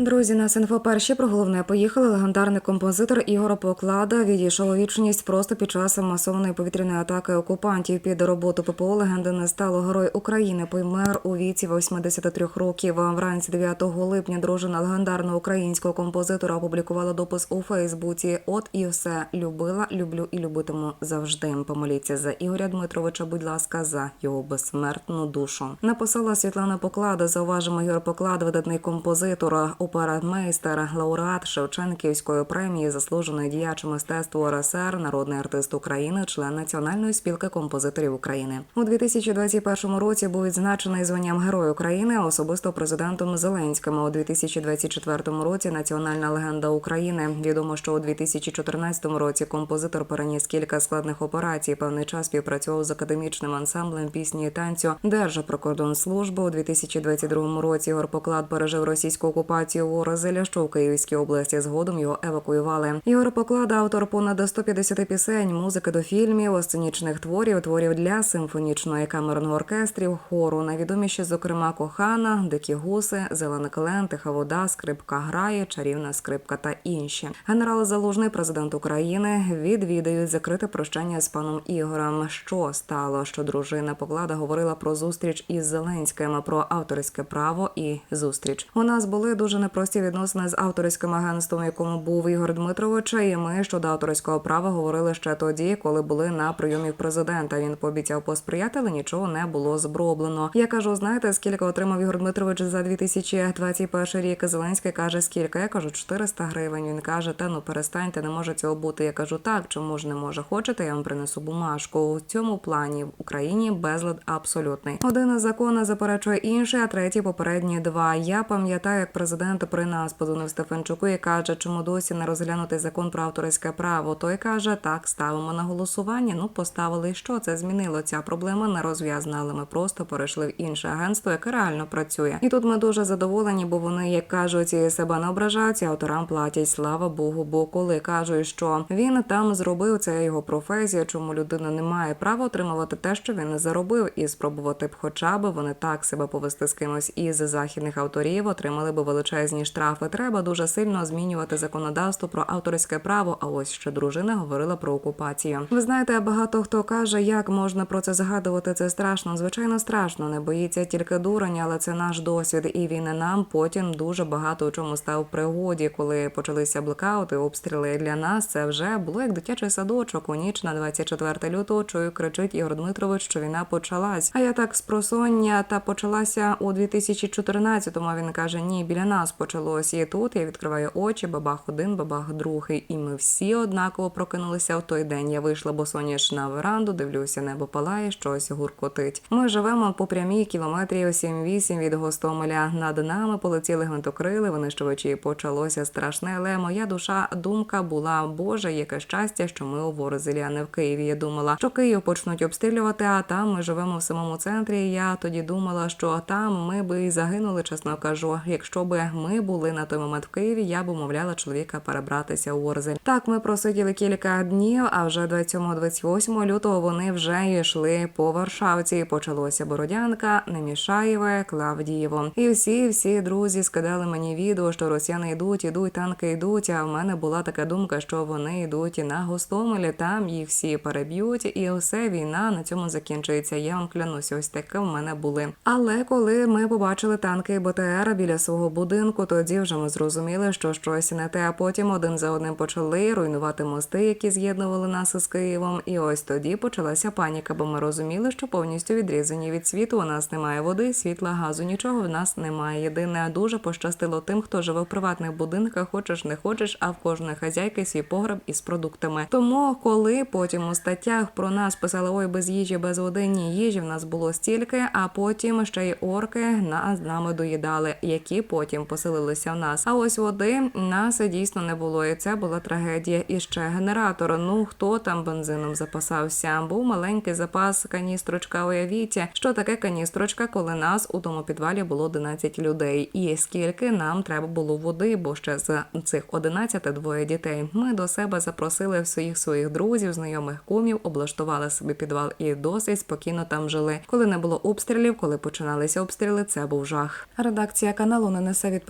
Друзі, нас інфо перші про головне поїхали. Легендарний композитор Ігор Поклада відійшов вічність просто під час масованої повітряної атаки окупантів. Під роботу ППО легенди не стало герой України. Помер у віці 83 років. Вранці 9 липня дружина легендарного українського композитора опублікувала допис у Фейсбуці. От і все любила, люблю і любитиму завжди. Помоліться за Ігоря Дмитровича. Будь ласка, за його безсмертну душу. Написала Світлана Поклада. Зауважимо Ігор Поклад, видатний композитор, оператмейстер, лауреат Шевченківської премії, заслужений діяч мистецтва РСР, народний артист України, член Національної спілки композиторів України. У 2021 році був відзначений званням Герой України особисто президентом Зеленським. У 2024 році національна легенда України. Відомо, що у 2014 році композитор переніс кілька складних операцій. Певний час співпрацював з академічним ансамблем пісні і танцю Держприкордонслужби. У 2022 році Ігор Поклад пережив російську окупацію Ворозеля, що в Київській області згодом його евакуювали. Ігор Поклад автор понад 150 пісень, музики до фільмів, сценічних творів, творів для симфонічного і камерного оркестрів, хору. Найвідоміші, зокрема, кохана, дикі гуси, зелена клен, тиха вода, скрипка грає, чарівна скрипка та інші. Генерал Залужний, президент України, відвідають закрите прощання з паном Ігорем. Що стало? Що дружина Поклада говорила про зустріч із Зеленським, про авторське право і зустріч. У нас були дуже непрості відносини з авторським агентством, якому був Ігор Дмитрович. І ми щодо авторського права говорили ще тоді, коли були на прийомі президента. Він пообіцяв посприяти, але нічого не було зброблено. Я кажу, знаєте, скільки отримав Ігор Дмитрович за 2021 рік? Зеленський каже, скільки? Я кажу, 400 гривень. Він каже, та ну перестаньте, не може цього бути. Я кажу, так, чому ж не може? Хочете, я вам принесу бумажку. У цьому плані в Україні безлад абсолютний. Один із законів заперечує інший, а третій попередні два. Я пам'ятаю, як президент при нас подзвонив Стефанчуку і каже, чому досі не розглянути закон про авторське право. Той каже, так ставимо на голосування. Ну поставили. Що це змінило? Ця проблема не розв'язана, але ми просто перейшли в інше агентство, яке реально працює. І тут ми дуже задоволені, бо вони, як кажуть, і себе не ображають, і авторам платять. Слава Богу. Бо коли кажуть, що він там зробив це його професія, чому людина не має права отримувати те, що він не заробив, і спробувати б, хоча б вони так себе повести з кимось із західних авторів, отримали б величезні штрафи. Треба дуже сильно змінювати законодавство про авторське право. А ось ще дружина говорила про окупацію. Ви знаєте, багато хто каже, як можна про це згадувати. Це страшно. Звичайно, страшно. Не боїться тільки дурень, але це наш досвід, і він нам потім дуже багато у чому став пригоді, коли почалися блекаути, обстріли. Для нас це вже було як дитячий садочок. У ніч на 24 лютого чую, кричить Ігор Дмитрович, що війна почалась. А я так з просоння та почалася у 2014-му. а Він каже: Ні, біля нас почалось. І тут я відкриваю очі, бабах один, бабах другий. І ми всі однаково прокинулися в той день. Я вийшла босоніж на веранду, дивлюся, небо палає, щось гуркотить. Ми живемо по прямій кілометрі 7-8 від Гостомеля. Над нами полетіли гвинтокрили, винищувачі. Почалося страшне, але моя душа думка була Боже, яке щастя, що ми у Ворозелі, а не в Києві. Я думала, що Київ почнуть обстрілювати, а там ми живемо в самому центрі. Я тоді думала, що там ми би і загинули, чесно кажу. Якщо би ми були на той момент в Києві, я б умовляла чоловіка перебратися у Ворзель. Так, ми просиділи кілька днів, а вже 27-28 лютого вони вже йшли по Варшавці. Почалося Бородянка, Немішаєве, Клавдієво. І всі, всі друзі скидали мені відео, що росіяни йдуть, ідуть, танки йдуть. А в мене була така думка, що вони йдуть на Гостомелі, там їх всі переб'ють, і все війна на цьому закінчується. Я вам клянуся, ось таке в мене були. Але коли ми побачили танки БТР біля свого будинку, тоді вже ми зрозуміли, що щось не те. А потім один за одним почали руйнувати мости, які з'єднували нас із Києвом. І ось тоді почалася паніка, бо ми розуміли, що повністю відрізані від світу. У нас немає води, світла, газу, нічого в нас немає. Єдине дуже пощастило тим, хто живе в приватних будинках, хочеш не хочеш, а в кожної хазяйки свій погреб із продуктами. Тому, коли потім у статтях про нас писали ой без їжі, без води, ні їжі в нас було стільки, а потім ще й орки нас з нами доїдали, які потім поселилися в нас. А ось води нас дійсно не було, і це була трагедія. І ще генератор. Ну хто там бензином запасався? Був маленький запас каністрочка. Уявіть, що таке каністрочка, коли нас у тому підвалі було 11 людей. І скільки нам треба було води, бо ще з цих 11 двоє дітей. Ми до себе запросили всіх своїх друзів, знайомих кумів, облаштували собі підвал і досить спокійно там жили. Коли не було обстрілів, коли починалися обстріли, це був жах. Редакція каналу не несе відповідальності